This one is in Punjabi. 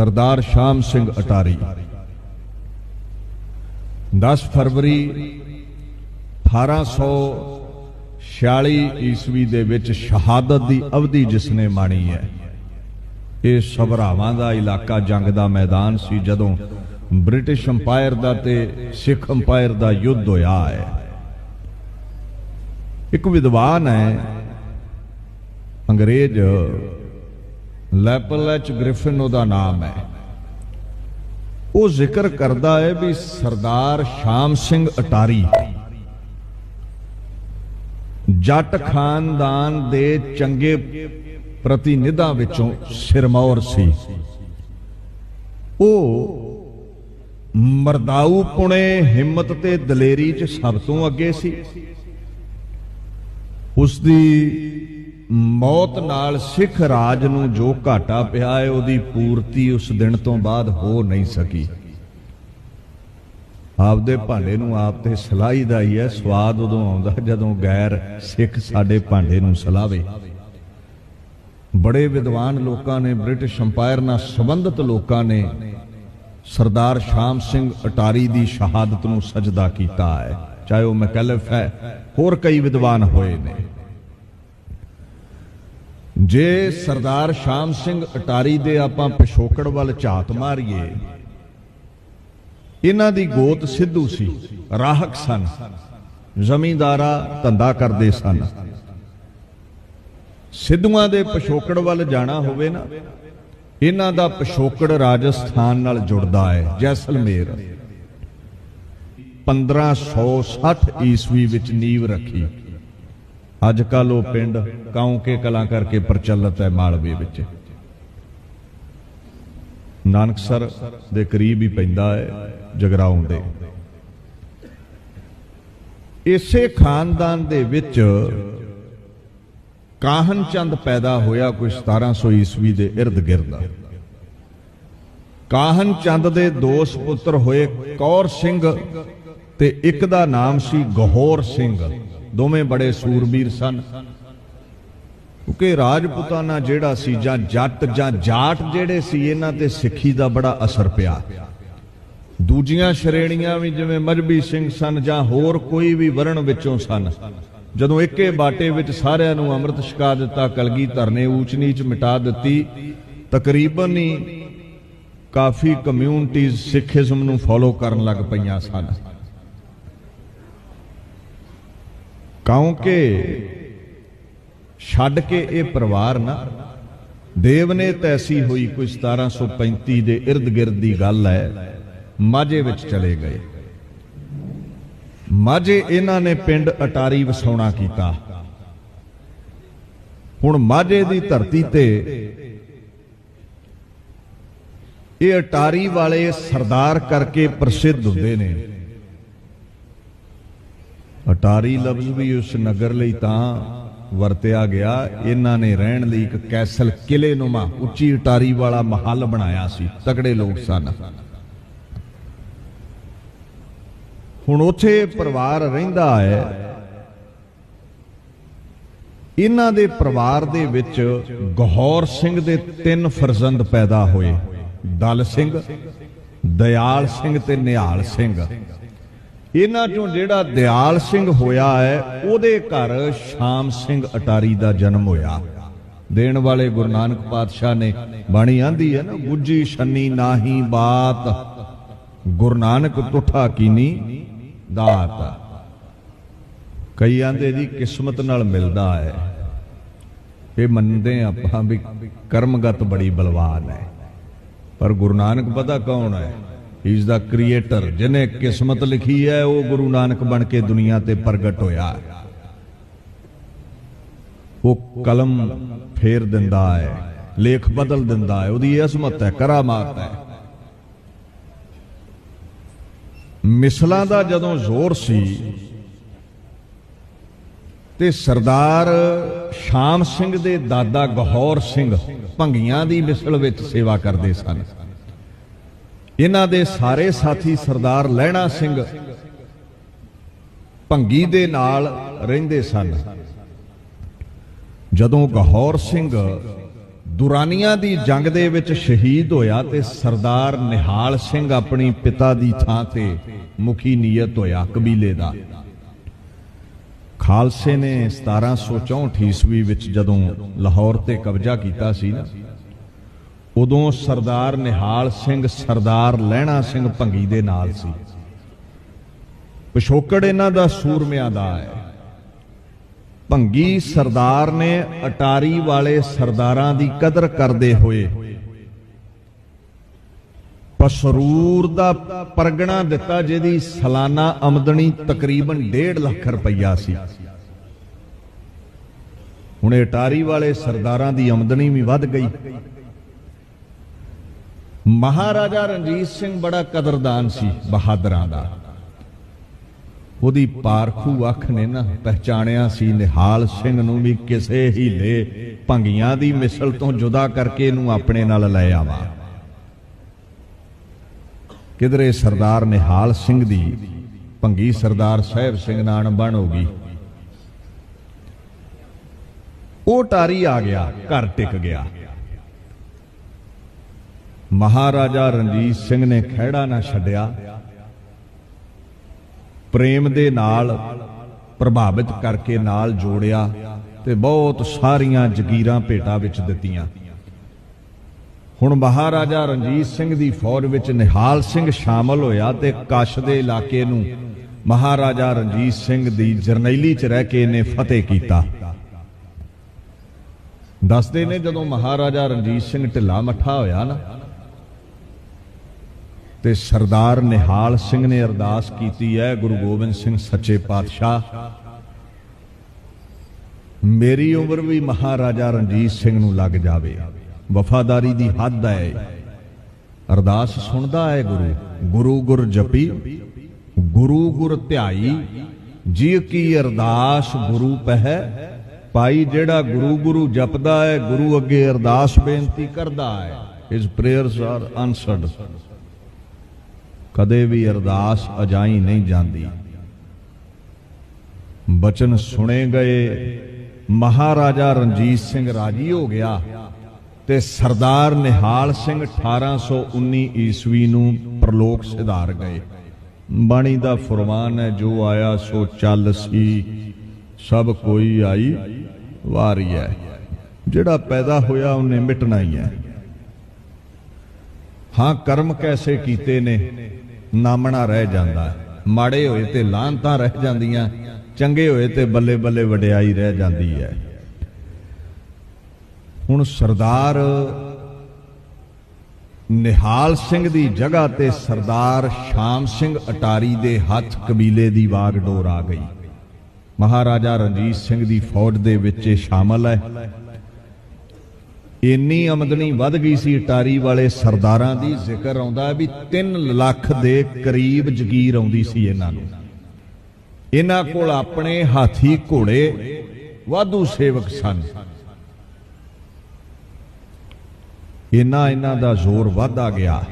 ਸਰਦਾਰ ਸ਼ਾਮ ਸਿੰਘ ਅਟਾਰੀ 10 ਫਰਵਰੀ 1846 ਈਸਵੀ ਦੇ ਵਿੱਚ ਸ਼ਹਾਦਤ ਦੀ ਅਵਧੀ ਜਿਸਨੇ ਮਾਣੀ ਹੈ ਇਹ ਸਭਰਾਵਾਂ ਦਾ ਇਲਾਕਾ ਜੰਗ ਦਾ ਮੈਦਾਨ ਸੀ ਜਦੋਂ ਬ੍ਰਿਟਿਸ਼ ਅੰਪਾਇਰ ਦਾ ਤੇ ਸਿੱਖ ਅੰਪਾਇਰ ਦਾ ਯੁੱਧ ਹੋਇਆ ਹੈ ਇੱਕ ਵਿਦਵਾਨ ਹੈ ਅੰਗਰੇਜ਼ ਲੈਪਲ ਗ੍ਰਿਫਿਨ ਉਹਦਾ ਨਾਮ ਹੈ। ਉਹ ਜ਼ਿਕਰ ਕਰਦਾ ਹੈ ਵੀ ਸਰਦਾਰ ਸ਼ਾਮ ਸਿੰਘ ਅਟਾਰੀ ਜੱਟ ਖਾਨਦਾਨ ਦੇ ਚੰਗੇ ਪ੍ਰਤੀਨਿਧਾਂ ਵਿੱਚੋਂ ਸਿਰਮੌਰ ਸੀ। ਉਹ ਮਰਦਾਊ ਪੁਣੇ ਹਿੰਮਤ ਤੇ ਦਲੇਰੀ 'ਚ ਸਭ ਤੋਂ ਅੱਗੇ ਸੀ। ਉਸ ਦੀ ਮੌਤ ਨਾਲ ਸਿੱਖ ਰਾਜ ਨੂੰ ਜੋ ਘਾਟਾ ਪਿਆ ਹੈ, ਉਹਦੀ ਪੂਰਤੀ ਉਸ ਦਿਨ ਤੋਂ ਬਾਅਦ ਹੋ ਨਹੀਂ ਸਕੀ। ਆਪਦੇ ਭਾਂਡੇ ਨੂੰ ਆਪ ਤੇ ਸਲਾਈ ਦਾ ਹੀ ਹੈ, ਸਵਾਦ ਉਦੋਂ ਆਉਂਦਾ ਜਦੋਂ ਗੈਰ ਸਿੱਖ ਸਾਡੇ ਭਾਂਡੇ ਨੂੰ ਸਲਾਵੇ। ਬੜੇ ਵਿਦਵਾਨ ਲੋਕਾਂ ਨੇ, ਬ੍ਰਿਟਿਸ਼ ਅੰਪਾਇਰ ਨਾਲ ਸੰਬੰਧਿਤ ਲੋਕਾਂ ਨੇ ਸਰਦਾਰ ਸ਼ਾਮ ਸਿੰਘ ਅਟਾਰੀ ਦੀ ਸ਼ਹਾਦਤ ਨੂੰ ਸਜਦਾ ਕੀਤਾ ਹੈ। ਚਾਹੇ ਉਹ ਮਕਲਫ ਹੈ, ਹੋਰ ਕਈ ਵਿਦਵਾਨ ਹੋਏ ਨੇ। ਜੇ ਸਰਦਾਰ ਸ਼ਾਮ ਸਿੰਘ ਅਟਾਰੀ ਦੇ ਆਪਾਂ ਪਿਛੋਕੜ ਵੱਲ ਝਾਤ ਮਾਰੀਏ, ਇਹਨਾਂ ਦੀ ਗੋਤ ਸਿੱਧੂ ਸੀ, ਰਾਹਕ ਸਨ, ਜ਼ਮੀਂਦਾਰਾ ਧੰਦਾ ਕਰਦੇ ਸਨ। ਸਿੱਧੂਆਂ ਦੇ ਪਿਛੋਕੜ ਵੱਲ ਜਾਣਾ ਹੋਵੇ ਨਾ, ਇਹਨਾਂ ਦਾ ਪਿਛੋਕੜ ਰਾਜਸਥਾਨ ਨਾਲ ਜੁੜਦਾ ਹੈ, ਜੈਸਲਮੇਰ। 1560 ਈਸਵੀ ਵਿੱਚ ਨੀਂਵ ਰੱਖੀ। ਅੱਜ ਕੱਲ ਉਹ ਪਿੰਡ ਕਾਉਂਕੇ ਕਲਾਂ ਕਰਕੇ ਪ੍ਰਚਲਿਤ ਹੈ ਮਾਲਵੇ ਵਿੱਚ। ਨਾਨਕਸਰ ਦੇ ਕਰੀਬ ਹੀ ਪੈਂਦਾ ਹੈ ਜਗਰਾਉਂ ਦੇ। ਇਸੇ ਖਾਨਦਾਨ ਦੇ ਵਿੱਚ ਕਾਹਨ ਚੰਦ ਪੈਦਾ ਹੋਇਆ ਕੋਈ 1700 ਈਸਵੀ ਦੇ ird ਗਿਰਦ। ਕਾਹਨ ਚੰਦ ਦੇ ਦੋ ਪੁੱਤਰ ਹੋਏ ਕੌਰ ਸਿੰਘ ਤੇ ਇੱਕ ਦਾ ਨਾਮ ਸੀ ਗਹੌਰ ਸਿੰਘ। ਦੋਵੇਂ ਬੜੇ ਸੂਰਬੀਰ ਸਨ। ਕਿਉਂਕਿ ਰਾਜਪੂਤਾਨਾ ਜਿਹੜਾ ਸੀ ਜਾਂ ਜੱਟ ਜਾਂ ਜਾਟ ਜਿਹੜੇ ਸੀ, ਇਹਨਾਂ ਤੇ ਸਿੱਖੀ ਦਾ ਬੜਾ ਅਸਰ ਪਿਆ। ਦੂਜੀਆਂ ਸ਼੍ਰੇਣੀਆਂ ਵੀ ਜਿਵੇਂ ਮਜਬੀ ਸਿੰਘ ਸਨ ਜਾਂ ਹੋਰ ਕੋਈ ਵੀ ਵਰਣ ਵਿੱਚੋਂ ਸਨ। ਜਦੋਂ ਇੱਕੇ ਬਾਟੇ ਵਿੱਚ ਸਾਰਿਆਂ ਨੂੰ ਅੰਮ੍ਰਿਤ ਛਕਾ ਦਿੱਤਾ, ਕਲਗੀ ਧਰਨੇ ਊਚ ਨੀਚ ਮਿਟਾ ਦਿੱਤੀ, ਤਕਰੀਬਨ ਹੀ ਕਾਫੀ ਕਮਿਊਨਿਟੀਜ਼ ਸਿੱਖੀਜ਼ਮ ਨੂੰ ਫੋਲੋ ਕਰਨ ਲੱਗ ਪਈਆਂ ਸਨ। ਕਿਉਂਕਿ ਛੱਡ ਕੇ ਇਹ ਪਰਿਵਾਰ ਨਾ, ਦੇਵ ਨੇ ਤੈਸੀ ਹੋਈ ਕੋਈ 1735 ਦੇ ird ਗਿਰਦ ਦੀ ਗੱਲ ਹੈ, ਮਾਝੇ ਵਿੱਚ ਚਲੇ ਗਏ। ਮਾਝੇ ਇਹਨਾਂ ਨੇ ਪਿੰਡ ਅਟਾਰੀ ਵਸਾਉਣਾ ਕੀਤਾ। ਹੁਣ ਮਾਝੇ ਦੀ ਧਰਤੀ ਤੇ ਇਹ ਅਟਾਰੀ ਵਾਲੇ ਸਰਦਾਰ ਕਰਕੇ ਪ੍ਰਸਿੱਧ ਹੁੰਦੇ ਨੇ। ਅਟਾਰੀ ਲਫ਼ਜ਼ ਵੀ ਉਸ ਨਗਰ ਲਈ ਤਾਂ ਵਰਤਿਆ ਗਿਆ, ਇਹਨਾਂ ਨੇ ਰਹਿਣ ਲਈ ਇੱਕ ਕੈਸਲ ਕਿਲੇ ਨੁਮਾ ਉੱਚੀ ਅਟਾਰੀ ਵਾਲਾ ਮਹੱਲ ਬਣਾਇਆ ਸੀ, ਤਕੜੇ ਲੋਕ ਸਨ। ਹੁਣ ਉੱਥੇ ਪਰਿਵਾਰ ਰਹਿੰਦਾ ਹੈ। ਇਹਨਾਂ ਦੇ ਪਰਿਵਾਰ ਦੇ ਵਿੱਚ ਗਹੌਰ ਸਿੰਘ ਦੇ ਤਿੰਨ ਫਰਜ਼ੰਦ ਪੈਦਾ ਹੋਏ, ਦਲ ਸਿੰਘ ਦਿਆਲ ਸਿੰਘ ਤੇ ਨਿਹਾਲ ਸਿੰਘ। ਇਹਨਾਂ ਚੋਂ ਜਿਹੜਾ ਦਿਆਲ ਸਿੰਘ ਹੋਇਆ ਹੈ, ਉਹਦੇ ਘਰ ਸ਼ਾਮ ਸਿੰਘ ਅਟਾਰੀ ਦਾ ਜਨਮ ਹੋਇਆ। ਦੇਣ ਵਾਲੇ ਗੁਰੂ ਨਾਨਕ ਪਾਤਸ਼ਾਹ ਨੇ ਬਾਣੀ ਆਂਦੀ ਹੈ ਨਾ, ਗੁੱਜੀ ਛੰਨੀ ਨਾਹੀ ਬਾਤ, ਗੁਰੂ ਨਾਨਕ ਤੁਠਾ ਕੀਨੀ ਦਾਤ। ਕਈ ਆਂਦੇ ਜੀ ਕਿਸਮਤ ਨਾਲ ਮਿਲਦਾ ਹੈ। ਇਹ ਮੰਨਦੇ ਆਪਾਂ ਵੀ ਕਰਮਗਤ ਬੜੀ ਬਲਵਾਨ ਹੈ। ਪਰ ਗੁਰੂ ਨਾਨਕ ਪਤਾ ਕੌਣ ਹੈ? ਹੀ ਇਜ਼ ਦਾ ਕ੍ਰੀਏਟਰ ਜਿਨੇ ਕਿਸਮਤ ਲਿਖੀ ਹੈ, ਉਹ ਗੁਰੂ ਨਾਨਕ ਬਣ ਕੇ ਦੁਨੀਆ ਤੇ ਪ੍ਰਗਟ ਹੋਇਆ। ਉਹ ਕਲਮ ਫੇਰ ਦਿੰਦਾ ਹੈ, ਲੇਖ ਬਦਲ ਦਿੰਦਾ ਹੈ, ਉਹਦੀ ਅਸਮਤ ਹੈ, ਕਰਾਮਾਤ ਹੈ। ਮਿਸਲਾਂ ਦਾ ਜਦੋਂ ਜ਼ੋਰ ਸੀ, ਤੇ ਸਰਦਾਰ ਸ਼ਾਮ ਸਿੰਘ ਦੇ ਦਾਦਾ ਗਹੌਰ ਸਿੰਘ ਭੰਗੀਆਂ ਦੀ ਮਿਸਲ ਵਿੱਚ ਸੇਵਾ ਕਰਦੇ ਸਨ। ਇਹਨਾਂ ਦੇ ਸਾਰੇ ਸਾਥੀ ਸਰਦਾਰ ਲਹਿਣਾ ਸਿੰਘ ਭੰਗੀ ਦੇ ਨਾਲ ਰਹਿੰਦੇ ਸਨ। ਜਦੋਂ ਗਹੌਰ ਸਿੰਘ ਦੁਰਾਨੀਆਂ ਦੀ ਜੰਗ ਦੇ ਵਿੱਚ ਸ਼ਹੀਦ ਹੋਇਆ ਤੇ ਸਰਦਾਰ ਨਿਹਾਲ ਸਿੰਘ ਆਪਣੀ ਪਿਤਾ ਦੀ ਥਾਂ ਤੇ ਮੁਖੀ ਨੀਅਤ ਹੋਇਆ ਕਬੀਲੇ ਦਾ। ਖਾਲਸੇ ਨੇ 1764 ਈਸਵੀ ਵਿੱਚ ਜਦੋਂ ਲਾਹੌਰ ਤੇ ਕਬਜ਼ਾ ਕੀਤਾ ਸੀ ਨਾ ਉਦੋਂ ਸਰਦਾਰ ਨਿਹਾਲ ਸਿੰਘ ਸਰਦਾਰ ਲਹਿਣਾ ਸਿੰਘ ਭੰਗੀ ਦੇ ਨਾਲ ਸੀ। ਪਿਛੋਕੜ ਇਹਨਾਂ ਦਾ ਸੂਰਮਿਆਂ ਦਾ ਹੈ। ਭੰਗੀ ਸਰਦਾਰ ਨੇ ਅਟਾਰੀ ਵਾਲੇ ਸਰਦਾਰਾਂ ਦੀ ਕਦਰ ਕਰਦੇ ਹੋਏ ਪਸਰੂਰ ਦਾ ਪਰਗਣਾ ਦਿੱਤਾ, ਜਿਹਦੀ ਸਾਲਾਨਾ ਆਮਦਨੀ ਤਕਰੀਬਨ 1.5 ਲੱਖ ਰੁਪਈਆ ਸੀ। ਹੁਣ ਅਟਾਰੀ ਵਾਲੇ ਸਰਦਾਰਾਂ ਦੀ ਆਮਦਨੀ ਵੀ ਵੱਧ ਗਈ। ਮਹਾਰਾਜਾ ਰਣਜੀਤ ਸਿੰਘ ਬੜਾ ਕਦਰਦਾਨ ਸੀ, ਬਹਾਦਰਾਂ ਦਾ। ਉਹਦੀ ਪਾਰਖੂ ਅੱਖ ਨੇ ਨਾ ਪਹਿਚਾਣਿਆ ਸੀ, ਨਿਹਾਲ ਸਿੰਘ ਨੂੰ ਵੀ ਕਿਸੇ ਹੀਲੇ ਭੰਗੀਆਂ ਦੀ ਮਿਸਲ ਤੋਂ ਜੁਦਾ ਕਰਕੇ ਇਹਨੂੰ ਆਪਣੇ ਨਾਲ ਲੈ ਆਵਾ। ਕਿਧਰੇ ਸਰਦਾਰ ਨਿਹਾਲ ਸਿੰਘ ਦੀ ਭੰਗੀ ਸਰਦਾਰ ਸਾਹਿਬ ਸਿੰਘ ਨਾਲ ਬਣ ਹੋ ਗਈ। ਉਹ ਟਾਰੀ ਆ ਗਿਆ, ਘਰ ਟਿਕ ਗਿਆ। ਮਹਾਰਾਜਾ ਰਣਜੀਤ ਸਿੰਘ ਨੇ ਖਹਿੜਾ ਨਾ ਛੱਡਿਆ। ਪ੍ਰੇਮ ਦੇ ਨਾਲ ਪ੍ਰਭਾਵਿਤ ਕਰਕੇ ਨਾਲ ਜੋੜਿਆ ਤੇ ਬਹੁਤ ਸਾਰੀਆਂ ਜ਼ਗੀਰਾਂ ਭੇਟਾ ਵਿੱਚ ਦਿੱਤੀਆਂ। ਹੁਣ ਮਹਾਰਾਜਾ ਰਣਜੀਤ ਸਿੰਘ ਦੀ ਫੌਜ ਵਿੱਚ ਨਿਹਾਲ ਸਿੰਘ ਸ਼ਾਮਲ ਹੋਇਆ ਤੇ ਕਸ਼ ਦੇ ਇਲਾਕੇ ਨੂੰ ਮਹਾਰਾਜਾ ਰਣਜੀਤ ਸਿੰਘ ਦੀ ਜਰਨੈਲੀ 'ਚ ਰਹਿ ਕੇ ਇਹਨੇ ਫਤਿਹ ਕੀਤਾ। ਦੱਸਦੇ ਨੇ ਜਦੋਂ ਮਹਾਰਾਜਾ ਰਣਜੀਤ ਸਿੰਘ ਢਿੱਲਾ ਮੱਠਾ ਹੋਇਆ ਨਾ ਤੇ ਸਰਦਾਰ ਨਿਹਾਲ ਸਿੰਘ ਨੇ ਅਰਦਾਸ ਕੀਤੀ ਹੈ, ਗੁਰੂ ਗੋਬਿੰਦ ਸਿੰਘ ਸੱਚੇ ਪਾਤਸ਼ਾਹ। ਮੇਰੀ ਉਮਰ ਵੀ ਮਹਾਰਾਜਾ ਰਣਜੀਤ ਸਿੰਘ ਨੂੰ ਲੱਗ ਜਾਵੇ। ਵਫਾਦਾਰੀ ਦੀ ਹੱਦ ਹੈ ਅਰਦਾਸ ਸੁਣਦਾ ਹੈ ਗੁਰੂ। ਗੁਰੂ ਗੁਰ ਜਪੀ, ਗੁਰੂ ਗੁਰ ਧਿਆਈ ਜੀ ਕੀ ਅਰਦਾਸ ਗੁਰੂ ਪਹਿ। ਪਾਈ ਜਿਹੜਾ ਗੁਰੂ ਗੁਰੂ ਜਪਦਾ ਹੈ, ਗੁਰੂ ਅੱਗੇ ਅਰਦਾਸ ਬੇਨਤੀ ਕਰਦਾ ਹੈ। ਹਿਸ ਪ੍ਰੇਅਰਸ ਆਰ ਆਨਸਰਡ ਕਦੇ ਵੀ ਅਰਦਾਸ ਅਜਾਈ ਨਹੀਂ ਜਾਂਦੀ। ਬਚਨ ਸੁਣੇ ਗਏ, ਮਹਾਰਾਜਾ ਰਣਜੀਤ ਸਿੰਘ ਰਾਜੀ ਹੋ ਗਿਆ ਤੇ ਸਰਦਾਰ ਨਿਹਾਲ ਸਿੰਘ 1819 ਈਸਵੀ ਨੂੰ ਪ੍ਰਲੋਕ ਸਿਧਾਰ ਗਏ। ਬਾਣੀ ਦਾ ਫਰਮਾਨ ਹੈ, ਜੋ ਆਇਆ ਸੋ ਚੱਲ ਸੀ, ਸਭ ਕੋਈ ਆਈ ਵਾਰੀ ਹੈ। ਜਿਹੜਾ ਪੈਦਾ ਹੋਇਆ ਉਹਨੇ ਮਿਟਣਾ ਹੀ ਹੈ। ਹਾਂ, ਕਰਮ ਕੈਸੇ ਕੀਤੇ ਨੇ? ਨਾਮਣਾ ਰਹਿ ਜਾਂਦਾ। ਮਾੜੇ ਹੋਏ ਤੇ ਲਾਂਤਾਂ ਰਹਿ ਜਾਂਦੀਆਂ, ਚੰਗੇ ਹੋਏ ਤੇ ਬੱਲੇ ਬੱਲੇ ਵਡਿਆਈ ਰਹਿ ਜਾਂਦੀ ਹੈ। ਹੁਣ ਸਰਦਾਰ ਨਿਹਾਲ ਸਿੰਘ ਦੀ ਜਗ੍ਹਾ ਤੇ ਸਰਦਾਰ ਸ਼ਾਮ ਸਿੰਘ ਅਟਾਰੀ ਦੇ ਹੱਥ ਕਬੀਲੇ ਦੀ ਵਾਗਡੋਰ ਆ ਗਈ। ਮਹਾਰਾਜਾ ਰਣਜੀਤ ਸਿੰਘ ਦੀ ਫੌਜ ਦੇ ਵਿੱਚ ਇਹ ਸ਼ਾਮਲ ਹੈ। ਇੰਨੀ ਆਮਦਨੀ ਵੱਧ ਗਈ ਸੀ, ਟਾਰੀ ਵਾਲੇ ਸਰਦਾਰਾਂ ਦੀ ਜ਼ਿਕਰ ਆਉਂਦਾ ਵੀ 3 ਲੱਖ ਦੇ ਕਰੀਬ ਜ਼ਗੀਰ ਆਉਂਦੀ ਸੀ ਇਹਨਾਂ ਨੂੰ। ਇਹਨਾਂ ਕੋਲ ਆਪਣੇ ਹਾਥੀ ਘੋੜੇ ਵਾਧੂ ਸੇਵਕ ਸਨ। ਇਹਨਾਂ ਇਹਨਾਂ ਦਾ ਜ਼ੋਰ ਵਧਦਾ ਗਿਆ।